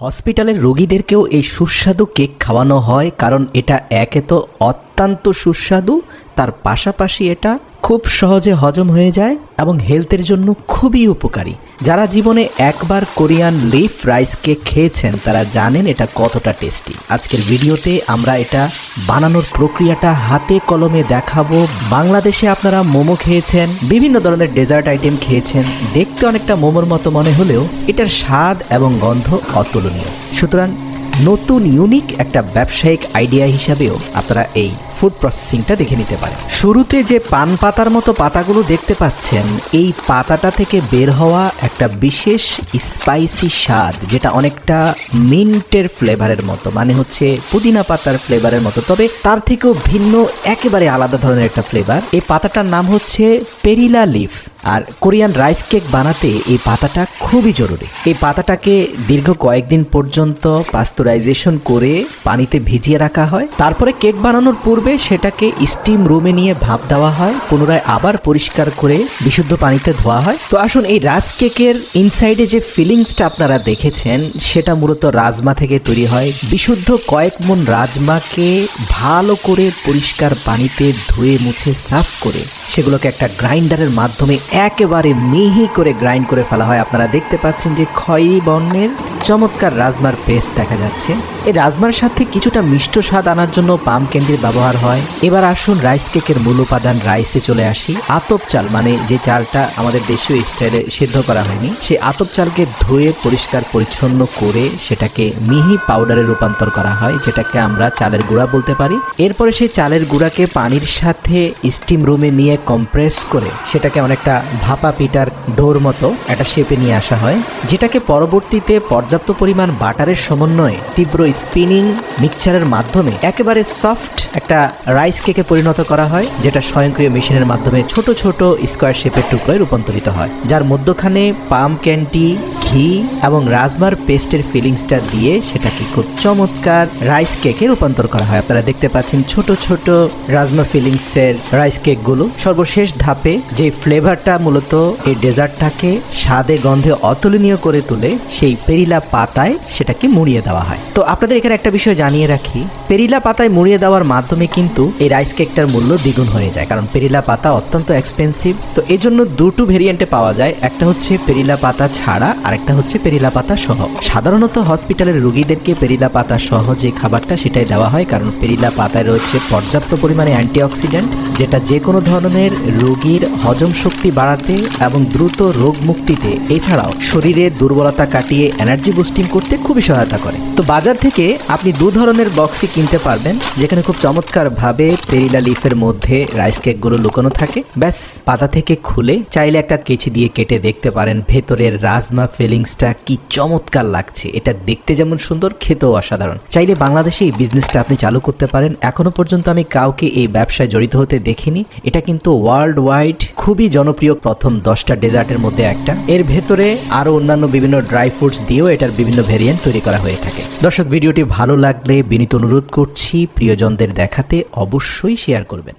হসপিটালের রোগীদেরকেও এই সুস্বাদু কেক খাওয়ানো হয় কারণ এটা একে তো অত্যন্ত সুস্বাদু, তার পাশাপাশি এটা খুব সহজে হজম হয়ে যায় এবং হেলথের জন্য খুবই উপকারী। যারা জীবনে একবার কোরিয়ান লিফ রাইস কেক খেয়েছেন, তারা জানেন এটা কতটা টেস্টি। আজকের ভিডিওতে আমরা এটা বানানোর প্রক্রিয়াটা হাতে কলমে দেখাবো। বাংলাদেশে আপনারা মোমো খেয়েছেন, বিভিন্ন ধরনের ডেজার্ট আইটেম খেয়েছেন, দেখতে অনেকটা মোমোর মতো মনে হলেও এটার স্বাদ এবং গন্ধ অতুলনীয়। সুতরাং নতুন, ইউনিক একটা ব্যবসায়িক আইডিয়া হিসাবেও আপনারা এই ফুড প্রসেসিংটা দেখে নিতে পারেন শুরুতে যে পান পাতার মতো পাতাগুলো দেখতে পাচ্ছেন, এই পাতাটা থেকে বের হওয়া একটা বিশেষ স্পাইসি স্বাদ, যেটা অনেকটা মিন্টের ফ্লেভারের মতো মানে হচ্ছে পুদিনা পাতার ফ্লেভারের মতো। তবে তার থেকেও ভিন্ন, একেবারে আলাদা ধরনের একটা ফ্লেভার। এই পাতাটার নাম হচ্ছে পেরিলা লিফ। আর কোরিয়ান রাইস কেক বানাতে এই পাতাটা খুবই জরুরি। এই পাতাটাকে দীর্ঘ কয়েকদিন পর্যন্ত পাস্তুরাইজেশন করে পানিতে ভিজিয়ে রাখা হয়। তারপরে কেক বানানোর পূর্বে সেটাকে স্টিম রুমে নিয়ে ভাপ দেওয়া হয়, পুনরায় আবার পরিষ্কার করে বিশুদ্ধ পানিতে ধোয়া হয়। তো আসুন এই রাস কেকের ইনসাইডে যে ফিলিংসটা আপনারা দেখেছেন, সেটা মূলত রাজমা থেকে তৈরি হয়। বিশুদ্ধ কয়েক মন রাজমাকে ভালো করে পরিষ্কার পানিতে ধুয়ে মুছে সাফ করে সেগুলোকে একটা গ্রাইন্ডারের মাধ্যমে একেবারে মিহি করে গ্রাইন্ড করে ফেলা হয়। আপনারা দেখতে পাচ্ছেন যে খয়েরি বর্ণের চমৎকার রাজমার পেস্ট দেখা যাচ্ছে। এই রাজমার সাথে কিছুটা মিষ্ট স্বাদ আনার জন্য পাম ক্যান্ডির ব্যবহার হয়। এবার আসুন রাইস কেকের মূল উপাদান রাইসে চলে আসি। আতপ চাল মানে যে চালটা আমাদের দেশীয় স্টাইলে সিদ্ধ করা হয়নি সেই আতপ চালকে ধুয়ে পরিষ্কার পরিচ্ছন্ন করে সেটাকে মিহি পাউডারে রূপান্তর করা হয়, যেটাকে আমরা চালের গুঁড়া বলতে পারি। এরপরে সেই চালের গুঁড়াকে পানির সাথে স্টিম রুমে নিয়ে কম্প্রেস করে সেটাকে অনেকটা ভাপা পিটার ডোর মতো একটা শেপে নিয়ে আসা হয়, যেটাকে পরবর্তীতে পর্যাপ্ত পরিমাণ বাটারের সমন্বয়ে তীব্র স্পিনিং মিক্সারের মাধ্যমে একেবারে সফট একটা রাইস কেকে পরিণত করা হয়, যেটা স্বয়ংক্রিয় মেশিনের মাধ্যমে ছোট ছোট স্কোয়ার শেপের টুকরোয় রূপান্তরিত হয়। যার মধ্যখানে পাম ক্যান্টি ঘি এবং রাজমার পেস্টের ফিলিংসটা দিয়ে সেটাকে খুব চমৎকার রাইস কেকে রূপান্তর করা হয়। আপনারা দেখতে পাচ্ছেন ছোট ছোট রাজমা ফিলিংসের রাইস কেকগুলো সর্বশেষ ধাপে যে ফ্লেভারটা মূলত এই ডেজার্টটাকে স্বাদে, গন্ধে অতুলনীয় করে তুলে সেই পেরিলা পাতায় সেটাকে মুড়িয়ে দেওয়া হয়। তো আপনাদের এখানে একটা বিষয় জানিয়ে রাখি, পেরিলা পাতায় মুড়িয়ে দেওয়ার মাধ্যমে কিন্তু এই রাইস কেকটার মূল্য দ্বিগুণ হয়ে যায়। কারণ পেরিলা পাতা অত্যন্ত এক্সপেন্সিভ তো এই জন্য দুটো ভেরিয়েন্টে পাওয়া যায়। একটা হচ্ছে পেরিলা পাতা ছাড়া আর একটা হচ্ছে পেরিলা পাতা সহ। সাধারণত হসপিটালের রুগীদেরকে পেরিলা পাতা সহ যে খাবারটা সেটাই দেওয়া হয়। কারণ পেরিলা পাতায় রয়েছে পর্যাপ্ত পরিমাণে অ্যান্টিঅক্সিডেন্ট যেটা যে কোনো ধরনের রোগীর হজম শক্তি বাড়াতে এবং দ্রুত রোগ মুক্তিতে। এছাড়াও শরীরে দুর্বলতা কাটিয়ে এনার্জি বুস্টিং করতে খুবই সহায়তা করে। তো বাজার থেকে আপনি দু ধরনের বক্সই কিনতে পারবেন, যেখানে খুব চমৎকারভাবে পেরিলা লিফের মধ্যে রাইস কেকগুলো লুকানো থাকে। ব্যাস, পাতা থেকে খুলে চাইলে একটা কেচি দিয়ে কেটে দেখতে পারেন ভেতরের রাজমা ফিলিংসটা কি চমৎকার লাগছে। এটা দেখতে যেমন সুন্দর, খেতেও অসাধারণ। চাইলে বাংলাদেশে এই বিজনেসটা আপনি চালু করতে পারেন। এখনও পর্যন্ত আমি কাউকে এই ব্যবসায় জড়িত হতে দেখিনি। এটা কিন্তু ওয়ার্ল্ড ওয়াইড খুবই জনপ্রিয় প্রথম দশটা ডেজার্টের মধ্যে একটা। এর ভেতরে আরও অন্যান্য বিভিন্ন ড্রাই ফ্রুটস দিয়েও এটার বিভিন্ন ভেরিয়েন্ট তৈরি করা হয়ে থাকে। দর্শক, ভিডিওটি ভালো লাগলে বিনীত অনুরোধ করছি। প্রিয়জনদের দেখাতে অবশ্যই শেয়ার করবেন।